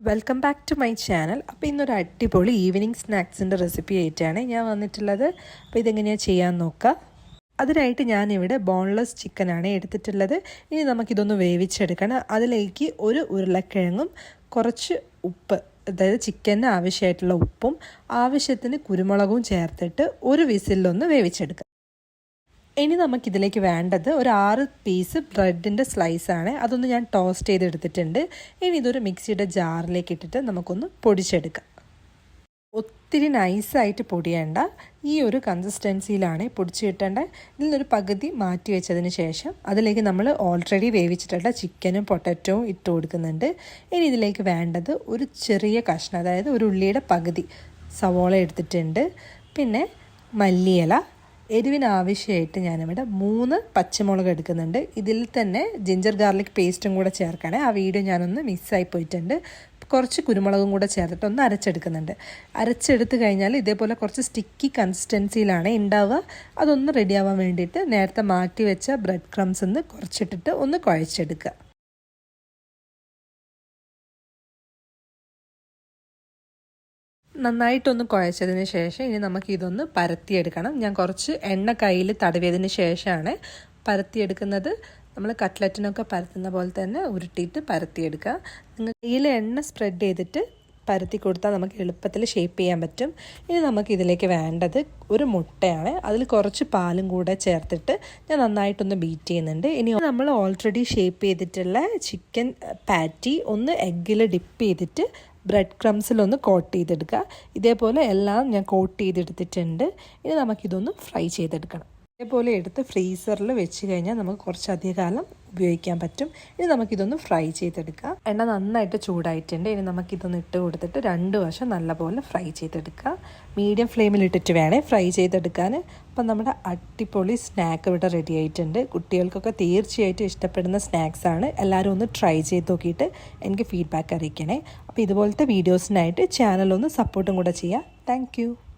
Welcome back to my channel അപ്പോൾ ഇന്നൊരു അടിപൊളി ഈവനിങ് സ്നാക്സിന്റെ റെസിപ്പി ആയിട്ടാണ് ഞാൻ വന്നിട്ടുള്ളത്. അപ്പോൾ ഇതെങ്ങനെയാണ് ചെയ്യാൻ നോക്കുക അതിനായിട്ട് ഞാനിവിടെ ബോൺലെസ് ചിക്കനാണ് എടുത്തിട്ടുള്ളത്. ഇനി നമുക്കിതൊന്ന് വേവിച്ചെടുക്കണം. അതിലേക്ക് ഒരു ഉരുളക്കിഴങ്ങും കുറച്ച് ഉപ്പ് അതായത് ചിക്കന് ആവശ്യമായിട്ടുള്ള ഉപ്പും ആവശ്യത്തിന് കുരുമുളകും ചേർത്തിട്ട് ഒരു വിസിലൊന്ന് വേവിച്ചെടുക്കുക ഇനി നമുക്കിതിലേക്ക് വേണ്ടത് ഒരു ആറ് പീസ് ബ്രെഡിന്റെ സ്ലൈസാണ് അതൊന്ന് ഞാൻ ടോസ്റ്റ് ചെയ്തെടുത്തിട്ടുണ്ട്. ഇനി ഇതൊരു മിക്സിയുടെ ജാറിലേക്ക് ഇട്ടിട്ട് നമുക്കൊന്ന് പൊടിച്ചെടുക്കാം. ഒത്തിരി നൈസായിട്ട് പൊടിയേണ്ട ഈ ഒരു കൺസിസ്റ്റൻസിയിലാണ് പൊടിച്ച് കിട്ടേണ്ടത്. ഇതിൽ നിന്നൊരു പകുതി മാറ്റി വെച്ചതിന് ശേഷം അതിലേക്ക് നമ്മൾ ഓൾറെഡി വേവിച്ചിട്ടുള്ള ചിക്കനും പൊട്ടറ്റോവും ഇട്ട് കൊടുക്കുന്നുണ്ട്. ഇനി ഇതിലേക്ക് വേണ്ടത് ഒരു ചെറിയ കഷ്ണം അതായത് ഒരു ഉള്ളിയുടെ പകുതി സവോള എടുത്തിട്ടുണ്ട്. പിന്നെ മല്ലിയില എരിവിന് ആവശ്യമായിട്ട് ഞാനിവിടെ മൂന്ന് പച്ചമുളക് എടുക്കുന്നുണ്ട്. ഇതിൽ തന്നെ ജിഞ്ചർ ഗാർലിക് പേസ്റ്റും കൂടെ ചേർക്കണേ. ആ വീഡിയോ ഞാനൊന്ന് മിസ്സായി പോയിട്ടുണ്ട്. കുറച്ച് കുരുമുളകും കൂടെ ചേർത്തിട്ട് ഒന്ന് അരച്ചെടുക്കുന്നുണ്ട്. അരച്ചെടുത്ത് കഴിഞ്ഞാൽ ഇതേപോലെ കുറച്ച് സ്റ്റിക്കി കൺസിസ്റ്റൻസിയിലാണ് ഉണ്ടാവുക. അതൊന്ന് റെഡിയാവാൻ വേണ്ടിയിട്ട് നേരത്തെ മാറ്റി വെച്ച ബ്രെഡ് ക്രംസ് ഒന്ന് കുറച്ചിട്ടിട്ട് ഒന്ന് കുഴച്ചെടുക്കുക. നന്നായിട്ടൊന്ന് കുഴച്ചതിന് ശേഷം ഇനി നമുക്ക് ഇതൊന്ന് പരത്തിയെടുക്കണം. ഞാൻ കുറച്ച് എണ്ണ കയ്യിൽ തടവിയതിന് ശേഷമാണ് പരത്തിയെടുക്കുന്നത്. നമ്മൾ കട്ട്ലറ്റിനൊക്കെ പരത്തുന്ന പോലെ തന്നെ ഉരുട്ടിയിട്ട് പരത്തിയെടുക്കുക. നിങ്ങൾ കയ്യിൽ എണ്ണ സ്പ്രെഡ് ചെയ്തിട്ട് പരത്തി കൊടുത്താൽ നമുക്ക് എളുപ്പത്തിൽ ഷേപ്പ് ചെയ്യാൻ പറ്റും. ഇനി നമുക്ക് ഇതിലേക്ക് വേണ്ടത് ഒരു മുട്ടയാണ്. അതിൽ കുറച്ച് പാലും കൂടെ ചേർത്തിട്ട് ഞാൻ നന്നായിട്ടൊന്ന് ബീറ്റ് ചെയ്യുന്നുണ്ട്. ഇനി നമ്മൾ ഓൾറെഡി ഷേപ്പ് ചെയ്തിട്ടുള്ള ചിക്കൻ പാറ്റി ഒന്ന് എഗ്ഗിൽ ഡിപ്പ് ചെയ്തിട്ട് ബ്രെഡ് ക്രംസിലൊന്ന് കോട്ട് ചെയ്തെടുക്കുക ഇതേപോലെ എല്ലാം ഞാൻ കോട്ട് ചെയ്തെടുത്തിട്ടുണ്ട്. ഇനി നമുക്കിതൊന്ന് ഫ്രൈ ചെയ്തെടുക്കണം. ഇതേപോലെ എടുത്ത് ഫ്രീസറിൽ വെച്ച് കഴിഞ്ഞാൽ നമുക്ക് കുറച്ചധികം കാലം ഉപയോഗിക്കാൻ പറ്റും. ഇനി നമുക്കിതൊന്ന് ഫ്രൈ ചെയ്തെടുക്കാം. എണ്ണ നന്നായിട്ട് ചൂടായിട്ടുണ്ട്. ഇനി നമുക്കിതൊന്ന് ഇട്ട് കൊടുത്തിട്ട് രണ്ട് വശം നല്ലപോലെ ഫ്രൈ ചെയ്തെടുക്കുക മീഡിയം ഫ്ലെയിമിൽ ഇട്ടിട്ട് വേണേ ഫ്രൈ ചെയ്തെടുക്കാൻ. അപ്പം നമ്മുടെ അടിപൊളി സ്നാക്ക് ഇവിടെ റെഡി ആയിട്ടുണ്ട്. കുട്ടികൾക്കൊക്കെ തീർച്ചയായിട്ടും ഇഷ്ടപ്പെടുന്ന സ്നാക്സാണ് എല്ലാവരും ഒന്ന് ട്രൈ ചെയ്ത് നോക്കിയിട്ട് എനിക്ക് ഫീഡ്ബാക്ക് അറിയിക്കണേ. അപ്പോൾ ഇതുപോലത്തെ വീഡിയോസിനായിട്ട് ചാനലൊന്ന് സപ്പോർട്ടും കൂടെ ചെയ്യുക താങ്ക്